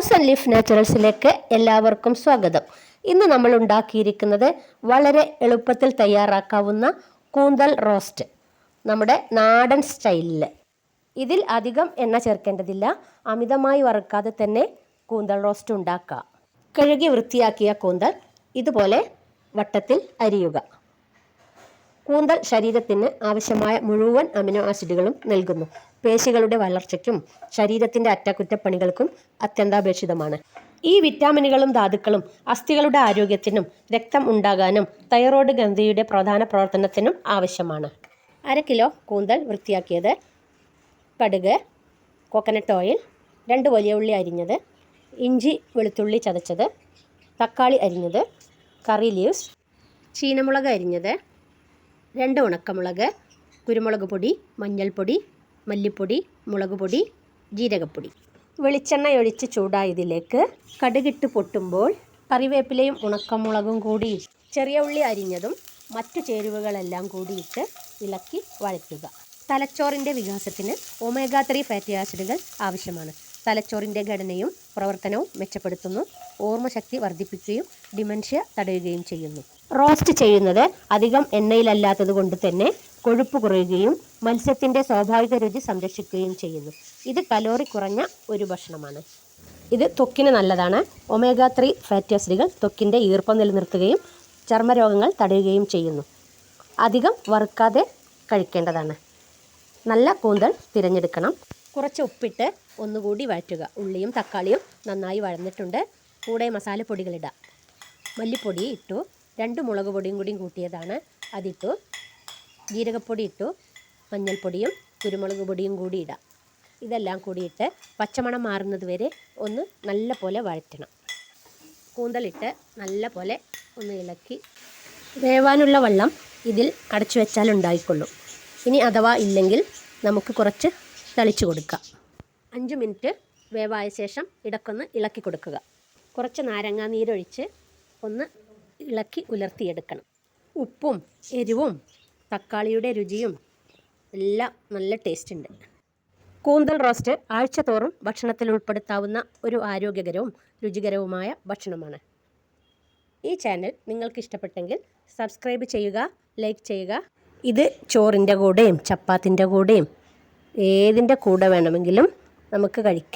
House and leaf നാച്ചുറൽസിലേക്ക് എല്ലാവർക്കും സ്വാഗതം. ഇന്ന് നമ്മൾ ഉണ്ടാക്കിയിരിക്കുന്നത് വളരെ എളുപ്പത്തിൽ തയ്യാറാക്കാവുന്ന കൂന്തൽ റോസ്റ്റ് നമ്മുടെ നാടൻ സ്റ്റൈലിൽ ഇതിൽ അധികം എണ്ണ ചേർക്കേണ്ടതില്ല അമിതമായി വറുക്കാതെ തന്നെ കൂന്തൽ റോസ്റ്റ് ഉണ്ടാക്കാം. കഴുകി വൃത്തിയാക്കിയ കൂന്തൽ ഇതുപോലെ വട്ടത്തിൽ അരിയുക. കൂന്തൽ ശരീരത്തിന് ആവശ്യമായ മുഴുവൻ അമിനോ ആസിഡുകളും നൽകുന്നു. പേശികളുടെ വളർച്ചയ്ക്കും ശരീരത്തിന്റെ അറ്റകുറ്റപ്പണികൾക്കും അത്യന്താപേക്ഷിതമാണ്. ഈ വിറ്റാമിനുകളും ധാതുക്കളും അസ്ഥികളുടെ ആരോഗ്യത്തിനും രക്തം ഉണ്ടാകാനും തൈറോയ്ഡ് ഗ്രന്ഥിയുടെ പ്രധാന പ്രവർത്തനത്തിനും ആവശ്യമാണ്. അര കിലോ കൂന്തൽ വൃത്തിയാക്കിയത് കടുക് കോക്കനട്ട് ഓയിൽ രണ്ട് വലിയ ഉള്ളി അരിഞ്ഞത് ഇഞ്ചി വെളുത്തുള്ളി ചതച്ചത് തക്കാളി അരിഞ്ഞത് കറി ലീവ്സ് ചീനമുളക് അരിഞ്ഞത് രണ്ട് ഉണക്കമുളക് കുരുമുളക് പൊടി മഞ്ഞൾപ്പൊടി മല്ലിപ്പൊടി മുളക് പൊടി ജീരകപ്പൊടി. വെളിച്ചെണ്ണ ഒഴിച്ച് ചൂടായതിലേക്ക് കടുകിട്ട് പൊട്ടുമ്പോൾ കറിവേപ്പിലയും ഉണക്കമുളകും കൂടി ചെറിയ ഉള്ളി അരിഞ്ഞതും മറ്റു ചേരുവകളെല്ലാം കൂടിയിട്ട് ഇളക്കി വഴറ്റുക. തലച്ചോറിന്റെ വികാസത്തിന് ഒമേഗ ത്രീ ഫാറ്റി ആസിഡുകൾ ആവശ്യമാണ്. തലച്ചോറിന്റെ ഘടനയും പ്രവർത്തനവും മെച്ചപ്പെടുത്തുന്നു. ഓർമ്മശക്തി വർദ്ധിപ്പിക്കുകയും ഡിമൻഷ്യ തടയുകയും ചെയ്യുന്നു. റോസ്റ്റ് ചെയ്യുന്നത് അധികം എണ്ണയിലല്ലാത്തത് കൊണ്ട് തന്നെ കൊഴുപ്പ് കുറയുകയും മത്സ്യത്തിന്റെ സ്വാഭാവിക രുചി സംരക്ഷിക്കുകയും ചെയ്യുന്നു. ഇത് കലോറി കുറഞ്ഞ ഒരു ഭക്ഷണമാണ്. ഇത് ത്വക്കിന് നല്ലതാണ്. ഒമേഗ ത്രീ ഫാറ്റി ആസിഡുകൾ ത്വക്കിന്റെ ഈർപ്പം നിലനിർത്തുകയും ചർമ്മരോഗങ്ങൾ തടയുകയും ചെയ്യുന്നു. അധികം വറുക്കാതെ കഴിക്കേണ്ടതാണ്. നല്ല കൂന്തൽ തിരഞ്ഞെടുക്കണം. കുറച്ച് ഉപ്പിട്ട് ഒന്നുകൂടി വഴറ്റുക. ഉള്ളിയും തക്കാളിയും നന്നായി വഴന്നിട്ടുണ്ട്. കൂടെ മസാലപ്പൊടികളിടാം. മല്ലിപ്പൊടി ഇട്ടു. രണ്ട് മുളക് പൊടിയും കൂടിയും കൂട്ടിയതാണ്. അതിട്ടു. ജീരകപ്പൊടി ഇട്ടു. മഞ്ഞൾപ്പൊടിയും കുരുമുളക് പൊടിയും കൂടി ഇടാം. ഇതെല്ലാം കൂടിയിട്ട് പച്ചമണം മാറുന്നത് വരെ ഒന്ന് നല്ല പോലെ വഴറ്റണം. കൂന്തലിട്ട് നല്ല പോലെ ഒന്ന് ഇളക്കി. വേവാനുള്ള വെള്ളം ഇതിൽ അടച്ചു വെച്ചാൽ ഉണ്ടായിക്കൊള്ളും. ഇനി അഥവാ ഇല്ലെങ്കിൽ നമുക്ക് കുറച്ച് തളിച്ചു കൊടുക്കുക. അഞ്ച് മിനിറ്റ് വേവായ ശേഷം ഇടക്കൊന്ന് ഇളക്കി കൊടുക്കുക. കുറച്ച് നാരങ്ങാ നീരൊഴിച്ച് ഒന്ന് ഇളക്കി ഉലർത്തിയെടുക്കണം. ഉപ്പും എരിവും തക്കാളിയുടെ രുചിയും എല്ലാം നല്ല ടേസ്റ്റ് ഉണ്ട്. കൂന്തൽ റോസ്റ്റ് ആഴ്ചതോറും ഭക്ഷണത്തിൽ ഉൾപ്പെടുത്താവുന്ന ഒരു ആരോഗ്യകരവും രുചികരവുമായ ഭക്ഷണമാണ്. ഈ ചാനൽ നിങ്ങൾക്ക് ഇഷ്ടപ്പെട്ടെങ്കിൽ സബ്സ്ക്രൈബ് ചെയ്യുക ലൈക്ക് ചെയ്യുക. ഇത് ചോറിന്റെ കൂടെയും ചപ്പാത്തിന്റെ കൂടെയും ഏതിന്റെ കൂടെ വേണമെങ്കിലും നമുക്ക് കഴിക്കാം.